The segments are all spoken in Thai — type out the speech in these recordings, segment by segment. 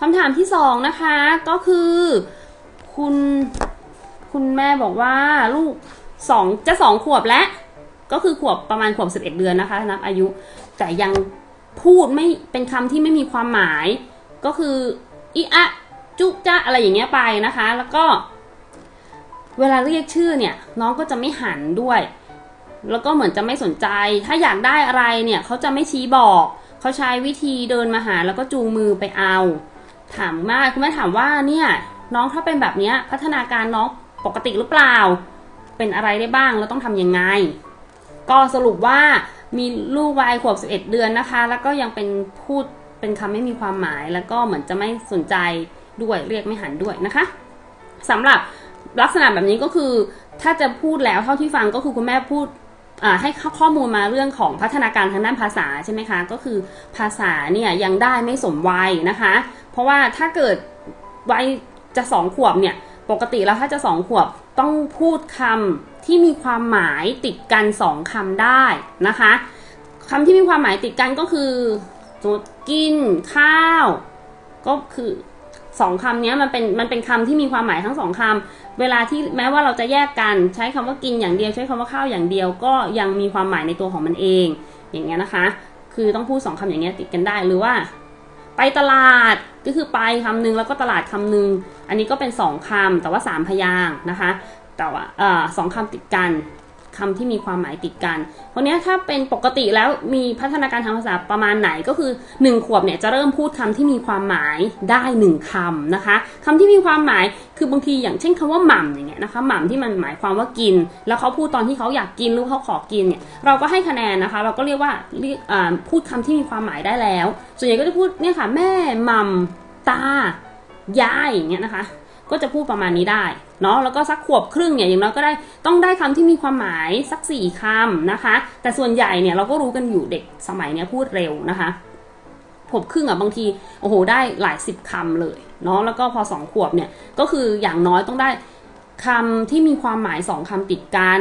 คำถามที่สองนะคะก็คือ คุณคุณแม่บอกว่าลูกสองจะสองขวบแล้ว ก็คือขวบประมาณขวบสิบเอ็ดเดือนนะคะนับอายุ แต่ยังพูดไม่เป็นคำที่ไม่มีความหมาย ก็คืออีอะจุจะอะไรอย่างเงี้ยไปนะคะ แล้วก็เวลาเรียกชื่อเนี่ย น้องก็จะไม่หันด้วย แล้วก็เหมือนจะไม่สนใจ ถ้าอยากได้อะไรเนี่ยเขาจะไม่ชี้บอก เขาใช้วิธีเดินมาหาแล้วก็จูงมือไปเอา ถามมากคุณแม่ถามว่าเนี่ยน้องถ้าเป็นแบบนี้พัฒนาการน้องปกติหรือเปล่า เป็นอะไรได้บ้างแล้วต้องทำยังไง ก็สรุปว่ามีลูกวัยขวบ 11 เดือนนะคะ แล้วก็ยังเป็นพูดเป็นคำไม่มีความหมายแล้วก็เหมือนจะไม่สนใจด้วยเรียกไม่หันด้วยนะคะสำหรับลักษณะแบบนี้ก็คือ ถ้าจะพูดแล้วเท่าที่ฟังก็คือคุณแม่พูดให้ข้อมูลมาเรื่องของพัฒนาการทางด้านภาษาใช่ไหมคะ ก็คือภาษาเนี่ยยังได้ไม่สมวัยนะคะ เพราะว่าถ้าเกิดวัยจะสองขวบเนี่ย ปกติแล้วถ้าจะสองขวบต้องพูดคำที่มีความหมายติดกันสองคำได้นะคะคำที่มีความหมายติดกันก็คือสมมติกินข้าว ก็คือสองคำนี้มันเป็นมันเป็นคำที่มีความหมายทั้งสองคำเวลาที่แม้ว่าเราจะแยกกันใช้คำว่ากินอย่างเดียวใช้คำว่าข้าวอย่างเดียว ก็ยังมีความหมายในตัวของมันเอง อย่างเงี้ยนะคะ คือต้องพูดสองคำอย่างเงี้ยติดกันได้หรือว่า ไปตลาดก็คือไปคำหนึงแล้วก็ตลาดคำหนึงอันนี้ก็เป็นสองคำแต่ว่าสามพยางนะคะ แต่ว่าสองคำติดกัน คำที่มีความหมายติดกันเพราะเนี้ถ้าเป็นปกติแล้วมีพัฒนาการทางภาษาประมาณไหนก็คือหนึ่งขวบเนี่ยจะเริ่มพูดคำที่มีความหมายได้หนึ่งคำนะคะคำที่มีความหมายคือบางทีอย่างเช่นคำว่าหม่ำอย่างเงี้ยนะคะหม่ำที่มันหมายความว่ากิน แล้วเขาพูดตอนที่เขาอยากกินหรือเขาขอกินเนี่ยเราก็ให้คะแนนนะคะ เราก็เรียกว่าเรียกอ่าพูดคำที่มีความหมายได้แล้ว ส่วนใหญ่ก็จะพูดเนี่ยค่ะแม่หม่ำตายายอย่างเงี้ยนะคะ ก็จะพูดประมาณนี้ได้เนาะแล้วก็สักขวบครึ่งเนี่ยอย่างน้อยก็ได้ต้องได้คำที่มีความหมายสักสี่คำนะคะ แต่ส่วนใหญ่เนี่ยเราก็รู้กันอยู่เด็กสมัยเนี้ยพูดเร็วนะคะขวบครึ่งอะบางทีโอ้โหได้หลายสิบคำเลยเนาะแล้วก็พอสองขวบเนี่ยก็คืออย่างน้อยต้องได้คำที่มีความหมายสองคำติดกัน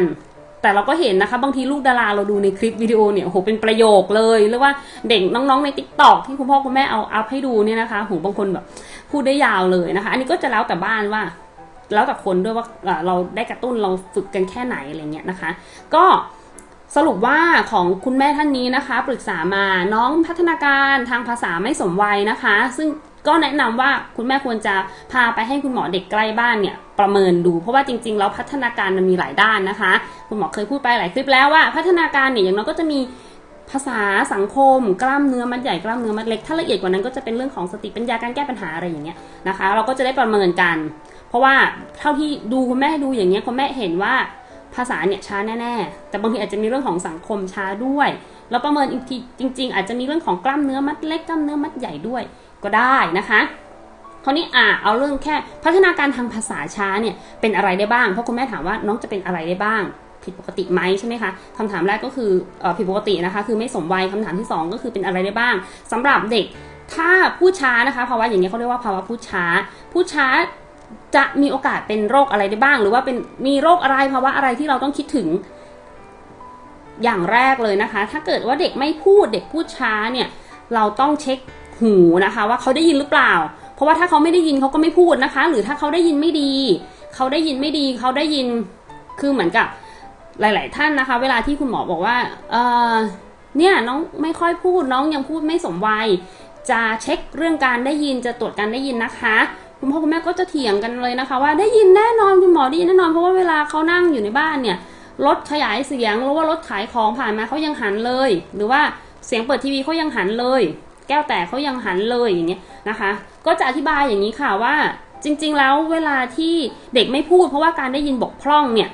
แต่เราก็เห็นนะคะ บางทีลูกดาราเราดูในคลิปวิดีโอเนี่ยโหเป็นประโยคเลยหรือว่าเด็กน้องๆในติ๊กต็อกที่คุณพ่อคุณแม่เอาอัพให้ดูเนี่ยนะคะโหบางคนแบบ พูดได้ยาวเลยนะคะ อันนี้ก็จะแล้วแต่บ้านว่า แล้วแต่คนด้วยว่าเราได้กระตุ้นเราฝึกกันแค่ไหนอะไรเงี้ยนะคะ ก็สรุปว่าของคุณแม่ท่านนี้นะคะ ปรึกษามาน้องพัฒนาการทางภาษาไม่สมวัยนะคะ ซึ่งก็แนะนำว่าคุณแม่ควรจะพาไปให้คุณหมอเด็กใกล้บ้านเนี่ยประเมินดู เพราะว่าจริงๆแล้วพัฒนาการมันมีหลายด้านนะคะ คุณหมอเคยพูดไปหลายคลิปแล้วว่าพัฒนาการเนี่ยอย่างน้อยก็จะมี ภาษาสังคม กล้ามเนื้อมัดใหญ่กล้ามเนื้อมัดเล็ก ถ้าละเอียดกว่านั้นก็จะเป็นเรื่องของสติปัญญาการแก้ปัญหาอะไรอย่างเงี้ยนะคะ เราก็จะได้ประเมินกัน เพราะว่าเท่าที่ดูคุณแม่ดูอย่างเงี้ยคุณแม่เห็นว่าภาษาเนี่ยช้าแน่ๆ แต่บางทีอาจจะมีเรื่องของสังคมช้าด้วย แล้วประเมินอีกทีจริง ๆ อาจจะมีเรื่องของกล้ามเนื้อมัดเล็กกล้ามเนื้อมัดใหญ่ด้วยก็ได้นะคะคราวนี้อะเอาเรื่องแค่พัฒนาการทางภาษาช้าเนี่ยเป็นอะไรได้บ้าง เพราะคุณแม่ถามว่าน้องจะเป็นอะไรได้บ้าง ผิดปกติไหมใช่ไหมคะคำถามแรกก็คืออผิดปกตินะคะคือไม่สมวัยคำถามที่สองก็คือเป็นอะไรได้บ้างสำหรับเด็กถ้าพูดช้านะคะภาวะอย่างเงี้เขาเรียกว่าภาวะพูดช้า พูดช้าจะมีโอกาสเป็นโรคอะไรได้บ้าง หรือว่าเป็นมีโรคอะไรภาวะอะไรที่เราต้องคิดถึงอย่างแรกเลยนะคะ ถ้าเกิดว่าเด็กไม่พูดเด็กพูดช้าเนี่ย เราต้องเช็คหูนะคะ ว่าเขาได้ยินหรือเปล่า เพราะว่าถ้าเขาไม่ได้ยินเขาก็ไม่พูดนะคะ หรือถ้าเขาได้ยินไม่ดี เขาได้ยินไม่ดี เขาได้ยินคือเหมือนกับ หลาย ๆ ท่านนะคะ เวลาที่คุณหมอบอกว่าเออเนี่ยน้องไม่ค่อยพูดน้องยังพูดไม่สมวัย จะเช็คเรื่องการได้ยินจะตรวจการได้ยินนะคะคุณพ่อคุณแม่ก็จะเถียงกันเลยนะคะ ว่าได้ยินแน่นอนคุณหมอได้ยินแน่นอนเพราะว่าเวลาเขานั่งอยู่ในบ้านเนี่ยรถขยายเสียงหรือว่ารถขายของผ่านมาเขายังหันเลย หรือว่าเสียงเปิดทีวีเขายังหันเลย แก้วแตกเขายังหันเลยอย่างเงี้ยนะคะ ก็จะอธิบายอย่างนี้ค่ะว่าจริง ๆ แล้วเวลาที่เด็กไม่พูด เพราะว่าการได้ยินบกพร่องเนี่ย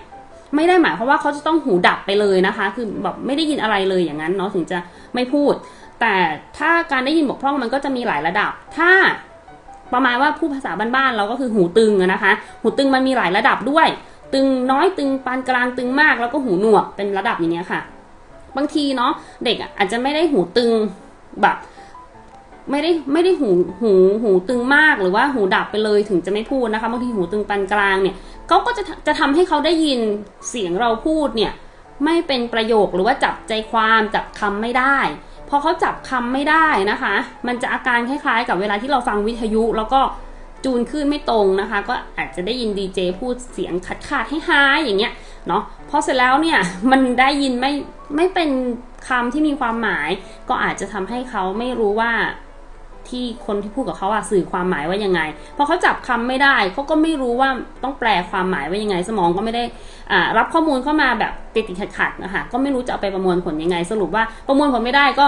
ไม่ได้หมายความว่าเขาจะต้องหูดับไปเลยนะคะ คือแบบไม่ได้ยินอะไรเลยอย่างนั้นเนาะถึงจะไม่พูด แต่ถ้าการได้ยินบกพร่องมันก็จะมีหลายระดับ ถ้าประมาณว่าผู้ภาษาบ้านๆเราก็คือหูตึงนะคะ หูตึงมันมีหลายระดับด้วย ตึงน้อยตึงปานกลางตึงมากแล้วก็หูหนวกเป็นระดับอย่างเงี้ยค่ะ บางทีเนาะเด็กอาจจะไม่ได้หูตึงแบบไม่ได้ไม่ได้หูหูหูตึงมากหรือว่าหูดับไปเลยถึงจะไม่พูดนะคะบางทีหูตึงปานกลางเนี่ย เขาก็จะจะทำให้เขาได้ยินเสียงเราพูดเนี่ยไม่เป็นประโยคหรือว่าจับใจความจับคำไม่ได้พอเขาจับคำไม่ได้นะคะ มันจะอาการคล้ายๆ กับเวลาที่เราฟังวิทยุ แล้วก็จูนขึ้นไม่ตรงนะคะ ก็อาจจะได้ยินดีเจพูดเสียงขาดขาดให้หายอย่างเงี้ยเนาะพอเสร็จแล้วเนี่ยมันได้ยินไม่ไม่เป็นคำที่มีความหมาย ก็อาจจะทำให้เขาไม่รู้ว่า ที่คนที่พูดกับเขาอะสื่อความหมายว่ายังไงพอเขาจับคำไม่ได้เขาก็ไม่รู้ว่าต้องแปลความหมายว่ายังไง สมองก็ไม่ได้รับข้อมูลเข้ามาแบบติดติดขัดขัดๆนะคะก็ไม่รู้จะเอาไปประมวลผลยังไง สรุปว่าประมวลผลไม่ได้ก็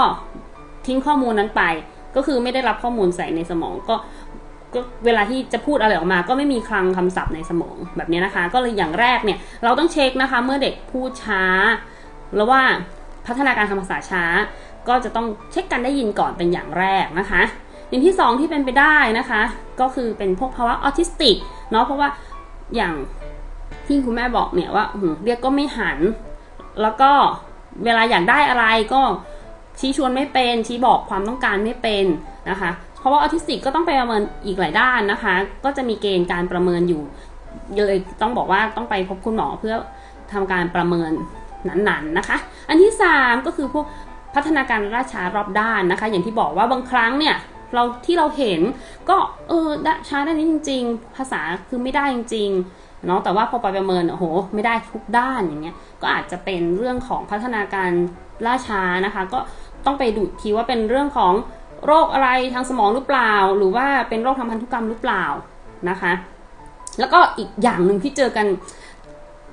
ทิ้งข้อมูลนั้นไป ก็คือไม่ได้รับข้อมูลใส่ในสมองก็ก็เวลาที่จะพูดอะไรออกมาก็ไม่มีคลังคำศัพท์ในสมองแบบนี้นะคะ ก็เลยอย่างแรกเนี่ยเราต้องเช็คนะคะเมื่อเด็กพูดช้า แล้วว่าพัฒนาการทางภาษาช้า ก็จะต้องเช็คการได้ยินก่อนเป็นอย่างแรกนะคะ อย่างที่สองที่เป็นไปได้นะคะ ก็คือเป็นพวกภาวะออทิสติกเนาะเพราะว่าอย่างที่คุณแม่บอกเนี่ยว่าเรียกก็ไม่หัน แล้วก็เวลาอยากได้อะไรก็ชี้ชวนไม่เป็น ชี้บอกความต้องการไม่เป็นนะคะ เพราะว่าออทิสติกก็ต้องไปประเมินอีกหลายด้านนะคะ ก็จะมีเกณฑ์การประเมินอยู่เลยต้องบอกว่าต้องไปพบคุณหมอเพื่อทำการประเมินนั้นๆนะคะ อันที่สามก็คือพวกพัฒนาการราช้ารอบด้านนะคะ อย่างที่บอกว่าบางครั้งเนี่ย เราที่เราเห็นก็เออได้ช้าด้านนี้จริง ๆ ภาษาคือไม่ได้จริงๆเนาะแต่ว่าพอไปประเมินโอ้โห ไม่ได้ทุกด้านอย่างเงี้ยก็อาจจะเป็นเรื่องของพัฒนาการล่าช้านะคะ ก็ต้องไปดูทีว่าเป็นเรื่องของโรคอะไรทางสมองหรือเปล่า หรือว่าเป็นโรคทางพันธุกรรมหรือเปล่านะคะ แล้วก็อีกอย่างหนึ่งที่เจอกัน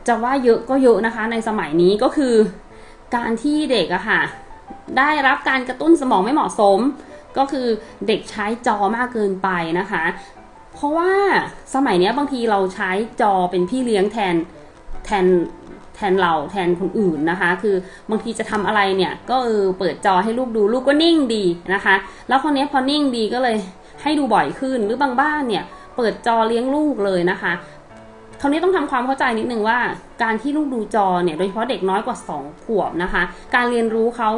จะว่าเยอะก็เยอะนะคะ ในสมัยนี้ก็คือการที่เด็กอะค่ะได้รับการกระตุ้นสมองไม่เหมาะสม ก็คือเด็กใช้จอมากเกินไปนะคะ เพราะว่าสมัยนี้บางทีเราใช้จอเป็นพี่เลี้ยงแทนแทนแทนเราแทนคนอื่นนะคะ คือบางทีจะทำอะไรเนี่ย ก็เออเปิดจอให้ลูกดูลูกก็นิ่งดีนะคะ แล้วคนนี้พอนิ่งดีก็เลยให้ดูบ่อยขึ้นหรือบางบ้านเนี่ย เปิดจอเลี้ยงลูกเลยนะคะคราวนี้ต้องทำความเข้าใจนิดนึงว่า การที่ลูกดูจอเนี่ยโดยเฉพาะเด็กน้อยกว่า 2 ขวบนะคะ การเรียนรู้เขา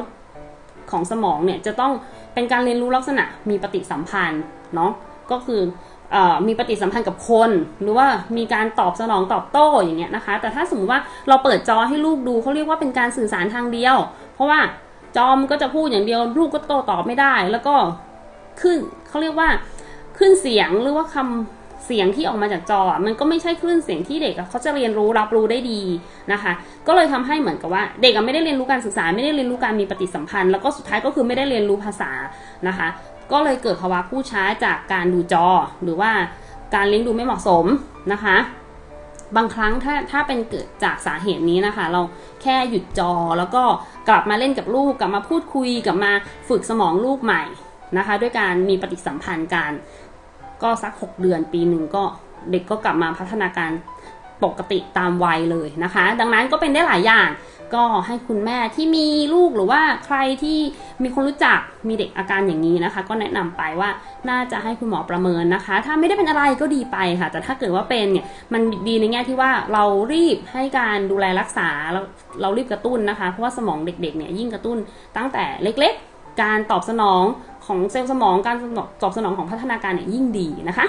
ของสมองเนี่ยจะต้อง เป็นการเรียนรู้ลักษณะมีปฏิสัมพันธ์เนาะก็คือมีปฏิสัมพันธ์กับคน หรือว่ามีการตอบสนองตอบโต้อย่างเงี้ยนะคะ แต่ถ้าสมมติว่าเราเปิดจอให้ลูกดูเขาเรียกว่าเป็นการสื่อสารทางเดียว เพราะว่าจอมก็จะพูดอย่างเดียว ลูกก็โต้ตอบไม่ได้ แล้วก็ขึ้นเขาเรียกว่าขึ้นเสียงหรือว่าคำ เสียงที่ออกมาจากจอมันก็ไม่ใช่คลื่นเสียงที่เด็กเขาจะเรียนรู้รับรู้ได้ดีนะคะ ก็เลยทำให้เหมือนกับว่า เด็กไม่ได้เรียนรู้การศึกษา ไม่ได้เรียนรู้การมีปฏิสัมพันธ์ แล้วก็สุดท้ายก็คือไม่ได้เรียนรู้ภาษานะคะ ก็เลยเกิดภาวะผู้ช้าจากการดูจอ หรือว่าการเลี้ยงดูไม่เหมาะสมนะคะ บางครั้งถ้าถ้าเป็นเกิดจากสาเหตุนี้นะคะ เราแค่หยุดจอแล้วก็กลับมาเล่นกับลูกกลับมาพูดคุยกลับมาฝึกสมองลูกใหม่นะคะ ด้วยการมีปฏิสัมพันธ์กัน ก็สัก 6 เดือนปีหนึ่งก็เด็กก็กลับมาพัฒนาการปกติตามวัยเลยนะคะ ดังนั้นก็เป็นได้หลายอย่าง ก็ให้คุณแม่ที่มีลูกหรือว่าใครที่มีคนรู้จักมีเด็กอาการอย่างนี้นะคะ ก็แนะนำไปว่าน่าจะให้คุณหมอประเมินนะคะ ถ้าไม่ได้เป็นอะไรก็ดีไปค่ะ แต่ถ้าเกิดว่าเป็นเนี่ยมันดีในแง่ที่ว่าเรารีบให้การดูแลรักษาเราเรารีบกระตุ้นนะคะ เพราะว่าสมองเด็กๆเนี่ยยิ่งกระตุ้นตั้งแต่เล็ก ๆ การตอบสนอง ของเซลล์สมองการตอบสนองของพัฒนาการเนี่ยยิ่งดีนะคะ